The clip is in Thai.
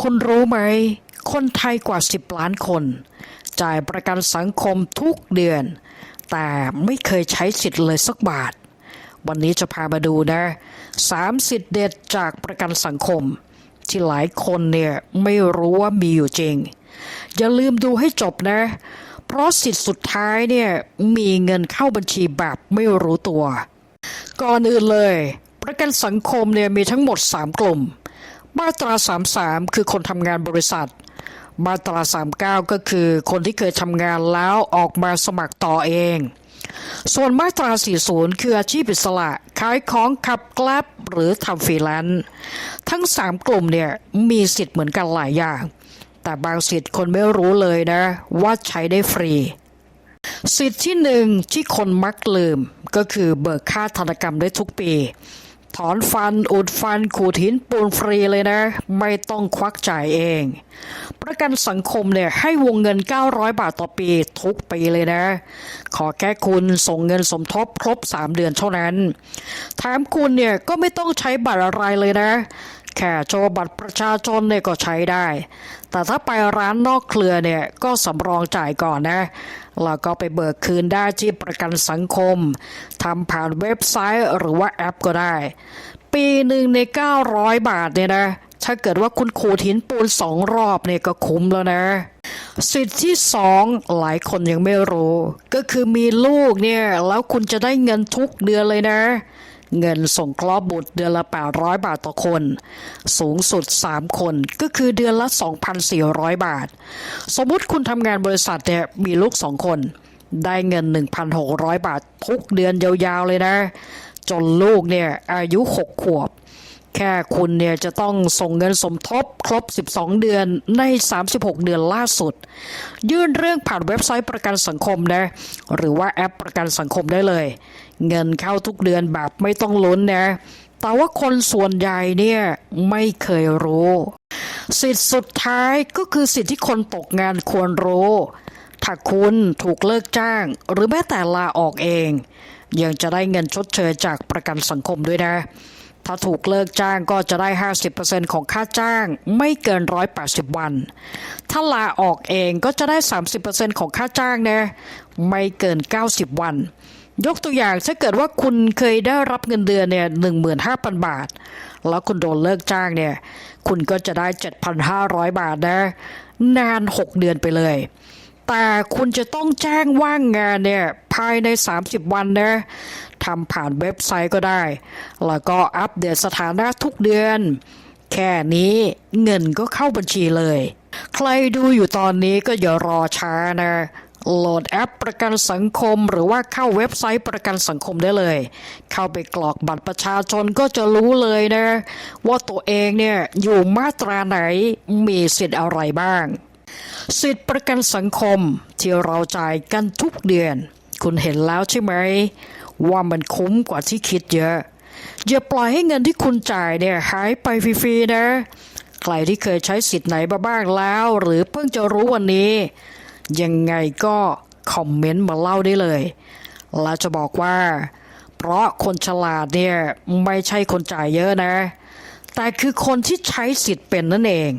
คุณรู้ไหม คนไทยกว่า 10 ล้านคน จ่ายประกันสังคมทุกเดือน แต่ไม่เคยใช้สิทธิ์เลยสักบาท วันนี้จะพามาดูนะสามสิทธิ์เด็ดจากประกันสังคม ที่หลายคนเนี่ยไม่รู้ว่ามีอยู่จริง อย่าลืมดูให้จบนะ เพราะสิทธิ์สุดท้ายเนี่ยมีเงินเข้าบัญชีแบบไม่รู้ตัว ก่อนอื่นเลย ประกันสังคมเนี่ยมีทั้งหมด 3 กลุ่ม มาตรา 33 คือคนทำงานบริษัท มาตรา 39 ก็คือคนที่เคยทำงานแล้วออกมาสมัครต่อเอง ส่วนมาตรา 40 คืออาชีพอิสระขายของขับแกลบหรือทำฟรีแลนซ์ทั้ง 3 กลุ่มเนี่ยมีสิทธิ์เหมือนกันหลายอย่าง แต่บางสิทธิ์คนไม่รู้เลยนะว่าใช้ได้ฟรี สิทธิ์ที่หนึ่งที่คนมักลืมก็คือเบิกค่าธนกรรมได้ทุกปี ถอนฟันอุดฟันขูดหินปูนฟรีเลยนะ ไม่ต้องควักจ่ายเอง ประกันสังคมเนี่ยให้วงเงิน 900 บาทต่อปีทุกปีเลยนะ ขอแค่คุณส่งเงินสมทบครบ 3 เดือนเท่านั้นแถมคุณเนี่ยก็ไม่ต้องใช้บัตรอะไรเลยนะ แค่โชว์บัตรประชาชนเนี่ยก็ใช้ได้ แต่ถ้าไปร้านนอกเครือเนี่ยก็สำรองจ่ายก่อนนะ แล้วก็ไปเบิกคืนได้ที่ประกันสังคม ทำผ่านเว็บไซต์หรือว่าแอปก็ได้ ปีหนึ่งใน 900 บาทเนี่ยนะ ถ้าเกิดว่าคุณขูดหินปูนสองรอบเนี่ยก็คุ้มแล้วนะ สิทธิ์ที่สองหลายคนยังไม่รู้ ก็คือมีลูกเนี่ยแล้วคุณจะได้เงินทุกเดือนเลยนะ เงินส่งเคราะห์บุตรเดือนละ 800 บาทต่อคน สูงสุด 3 คนก็คือเดือนละ 2,400 บาท สมมุติคุณทำงานบริษัทเนี่ยมีลูก 2 คน ได้เงิน 1,600 บาททุกเดือนยาวๆเลยนะ จนลูกเนี่ยอายุ 6 ขวบ แค่คุณเนี่ยจะต้องส่งเงินสมทบครบ 12 เดือนใน 36 เดือนล่าสุด ยื่นเรื่องผ่านเว็บไซต์ประกันสังคมนะหรือว่าแอปประกันสังคมได้เลย เงินเข้าทุกเดือนแบบไม่ต้องลุ้นนะ แต่ว่าคนส่วนใหญ่เนี่ยไม่เคยรู้ สิทธิ์สุดท้ายก็คือสิทธิที่คนตกงานควรรู้ ถ้าคุณถูกเลิกจ้าง หรือแม้แต่ลาออกเอง ยังจะได้เงินชดเชยจากประกันสังคมด้วยนะ ถ้าถูกเลิกจ้างก็จะได้ 50%ของค่าจ้างไม่เกิน 180 วัน ถ้าลาออกเองก็จะได้ 30%ของค่าจ้างนะ ไม่เกิน 90 วัน ยกตัวอย่างถ้าเกิดว่าคุณเคยได้รับเงินเดือนเนี่ย15,000บาท แล้วคุณโดนเลิกจ้างเนี่ย คุณก็จะได้7,500บาทนะ นาน6เดือนไปเลย แต่คุณจะต้องแจ้งว่างงานเนี่ยภายใน 30 วันนะทำผ่านเว็บไซต์ก็ได้ แล้วก็อัปเดตสถานะทุกเดือน แค่นี้เงินก็เข้าบัญชีเลย ใครดูอยู่ตอนนี้ก็อย่ารอช้านะ โหลดแอปประกันสังคม หรือว่าเข้าเว็บไซต์ประกันสังคมได้เลย เข้าไปกรอกบัตรประชาชนก็จะรู้เลยนะ ว่าตัวเองเนี่ยอยู่มาตราไหนมีสิทธิ์อะไรบ้าง สิทธิประกันสังคมที่เราจ่ายกันทุกเดือน คุณเห็นแล้วใช่ไหม ว่ามันคุ้มกว่าที่คิดเยอะ อย่าปล่อยให้เงินที่คุณจ่ายเนี่ยหายไปฟรีๆนะ ใครที่เคยใช้สิทธิ์ไหนบ้างแล้ว หรือเพิ่งจะรู้วันนี้ ยังไงก็คอมเมนต์มาเล่าได้เลย แล้วจะบอกว่า เพราะคนฉลาดเนี่ยไม่ใช่คนจ่ายเยอะนะ แต่คือคนที่ใช้สิทธิ์เป็นนั่นเอง